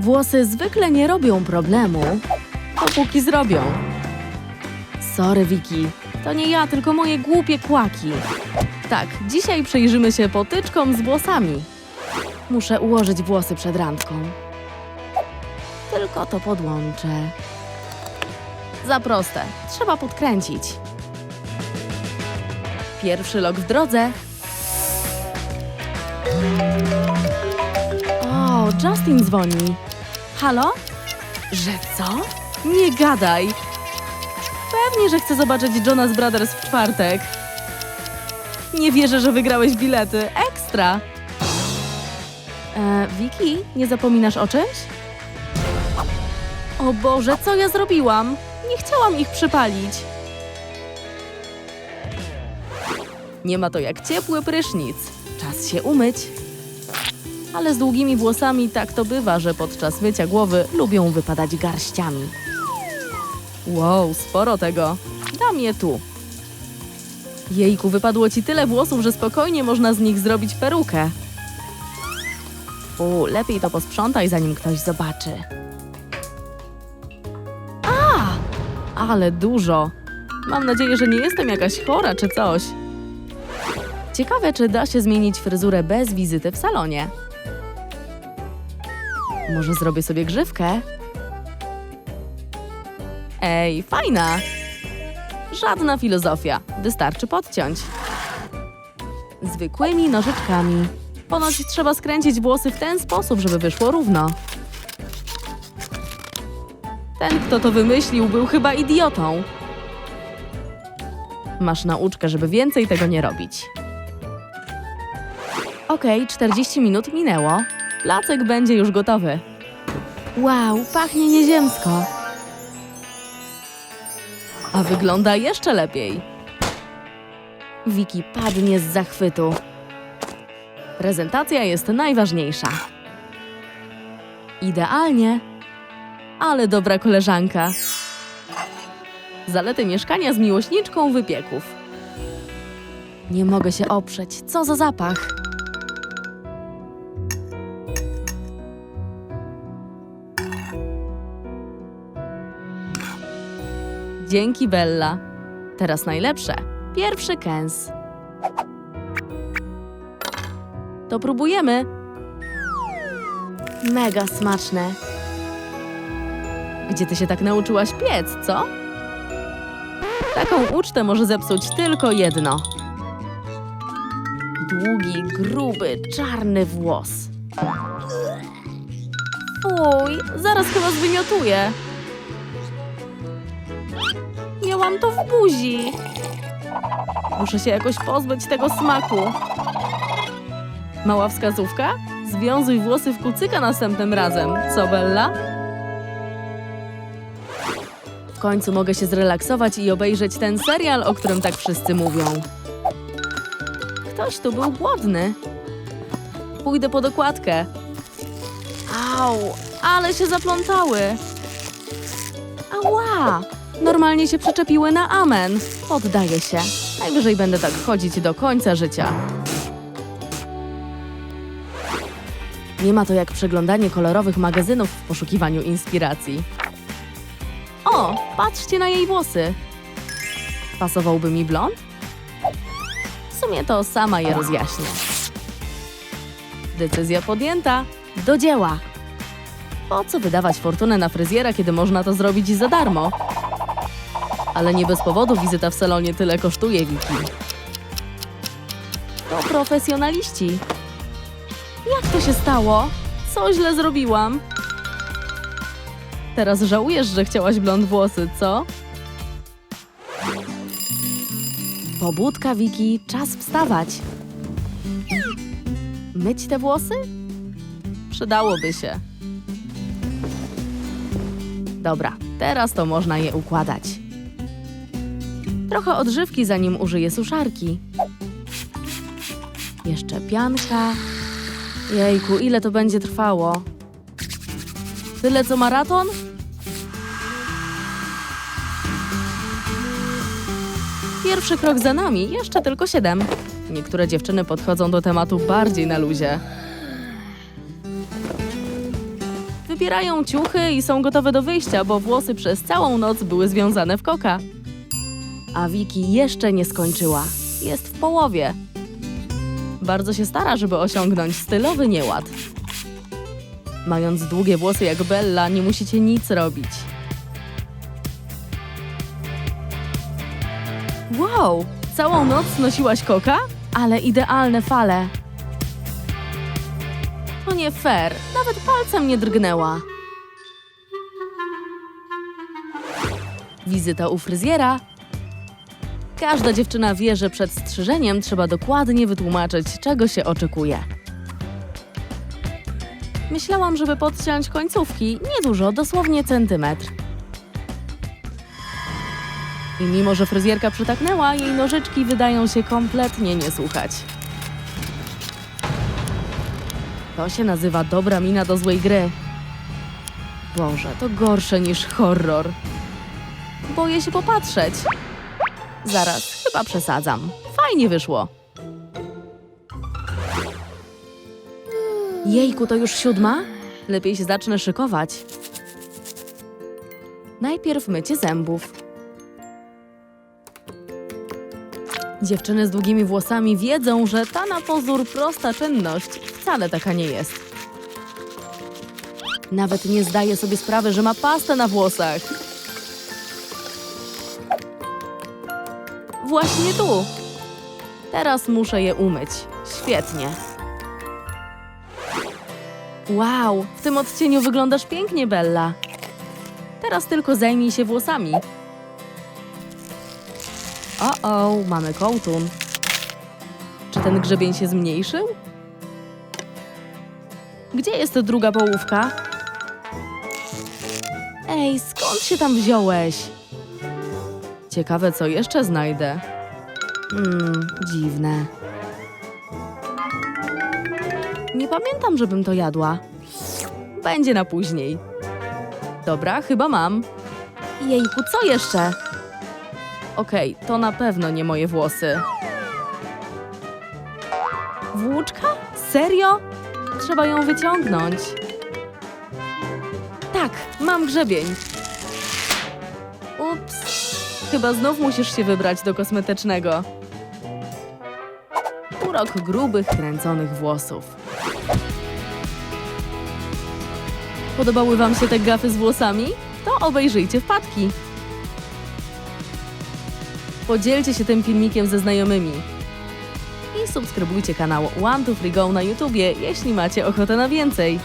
Włosy zwykle nie robią problemu, dopóki zrobią. Sorry, Wiki. To nie ja, tylko moje głupie kłaki. Tak, dzisiaj przyjrzymy się potyczkom z włosami. Muszę ułożyć włosy przed randką. Tylko to podłączę. Za proste. Trzeba podkręcić. Pierwszy lok w drodze. O, Justin dzwoni. Halo? Że co? Nie gadaj. Pewnie, że chcę zobaczyć Jonas Brothers w czwartek. Nie wierzę, że wygrałeś bilety. Ekstra! E, Wiki, nie zapominasz o czymś? O Boże, co ja zrobiłam? Nie chciałam ich przypalić. Nie ma to jak ciepły prysznic. Czas się umyć. Ale z długimi włosami tak to bywa, że podczas mycia głowy lubią wypadać garściami. Wow, sporo tego. Dam je tu. Jejku, wypadło ci tyle włosów, że spokojnie można z nich zrobić perukę. U, lepiej to posprzątaj, zanim ktoś zobaczy. A! Ale dużo. Mam nadzieję, że nie jestem jakaś chora czy coś. Ciekawe, czy da się zmienić fryzurę bez wizyty w salonie. Może zrobię sobie grzywkę? Ej, fajna! Żadna filozofia, wystarczy podciąć. Zwykłymi nożyczkami. Ponoć trzeba skręcić włosy w ten sposób, żeby wyszło równo. Ten, kto to wymyślił, był chyba idiotą. Masz nauczkę, żeby więcej tego nie robić. Okej, 40 minut minęło. Placek będzie już gotowy. Wow, pachnie nieziemsko. A wygląda jeszcze lepiej. Wiki padnie z zachwytu. Prezentacja jest najważniejsza. Idealnie, ale dobra koleżanka. Zalety mieszkania z miłośniczką wypieków. Nie mogę się oprzeć. Co za zapach? Dzięki, Bella. Teraz najlepsze. Pierwszy kęs. To próbujemy. Mega smaczne. Gdzie ty się tak nauczyłaś piec, co? Taką ucztę może zepsuć tylko jedno. Długi, gruby, czarny włos. Fuj, zaraz chyba zwymiotuję. Miałam to w buzi. Muszę się jakoś pozbyć tego smaku. Mała wskazówka? Związuj włosy w kucyka następnym razem. Co, Bella? W końcu mogę się zrelaksować i obejrzeć ten serial, o którym tak wszyscy mówią. Ktoś tu był głodny. Pójdę po dokładkę. Au, ale się zaplątały. Ała! Normalnie się przyczepiły na amen. Poddaję się. Najwyżej będę tak chodzić do końca życia. Nie ma to jak przeglądanie kolorowych magazynów w poszukiwaniu inspiracji. O, patrzcie na jej włosy. Pasowałby mi blond? W sumie to sama je rozjaśnię. Decyzja podjęta. Do dzieła. Po co wydawać fortunę na fryzjera, kiedy można to zrobić za darmo? Ale nie bez powodu wizyta w salonie tyle kosztuje, Wiki. To profesjonaliści. Jak to się stało? Co źle zrobiłam? Teraz żałujesz, że chciałaś blond włosy, co? Pobudka, Wiki, czas wstawać. Myć te włosy? Przydałoby się. Dobra, teraz to można je układać. Trochę odżywki, zanim użyję suszarki. Jeszcze pianka. Jejku, ile to będzie trwało? Tyle co maraton? Pierwszy krok za nami, jeszcze tylko siedem. Niektóre dziewczyny podchodzą do tematu bardziej na luzie. Wybierają ciuchy i są gotowe do wyjścia, bo włosy przez całą noc były związane w koka. A Wiki jeszcze nie skończyła. Jest w połowie. Bardzo się stara, żeby osiągnąć stylowy nieład. Mając długie włosy jak Bella, nie musicie nic robić. Wow! Całą noc nosiłaś koka? Ale idealne fale. To nie fair. Nawet palcem nie drgnęła. Wizyta u fryzjera. Każda dziewczyna wie, że przed strzyżeniem trzeba dokładnie wytłumaczyć, czego się oczekuje. Myślałam, żeby podciąć końcówki. Niedużo, dosłownie centymetr. I mimo, że fryzjerka przytaknęła, jej nożyczki wydają się kompletnie nie słuchać. To się nazywa dobra mina do złej gry. Boże, to gorsze niż horror. Boję się popatrzeć. Zaraz, chyba przesadzam. Fajnie wyszło. Jejku, to już siódma? Lepiej się zacznę szykować. Najpierw mycie zębów. Dziewczyny z długimi włosami wiedzą, że ta na pozór prosta czynność wcale taka nie jest. Nawet nie zdaje sobie sprawy, że ma pastę na włosach. Właśnie tu. Teraz muszę je umyć. Świetnie. Wow, w tym odcieniu wyglądasz pięknie, Bella. Teraz tylko zajmij się włosami. O, o, mamy kołtun. Czy ten grzebień się zmniejszył? Gdzie jest druga połówka? Ej, skąd się tam wziąłeś? Ciekawe, co jeszcze znajdę. Hmm, dziwne. Nie pamiętam, żebym to jadła. Będzie na później. Dobra, chyba mam. Jejku, co jeszcze? Okej, to na pewno nie moje włosy. Włóczka? Serio? Trzeba ją wyciągnąć. Tak, mam grzebień. Chyba znów musisz się wybrać do kosmetycznego. Urok grubych, kręconych włosów. Podobały Wam się te gafy z włosami? To obejrzyjcie wpadki. Podzielcie się tym filmikiem ze znajomymi. I subskrybujcie kanał One to Free Go na YouTubie, jeśli macie ochotę na więcej.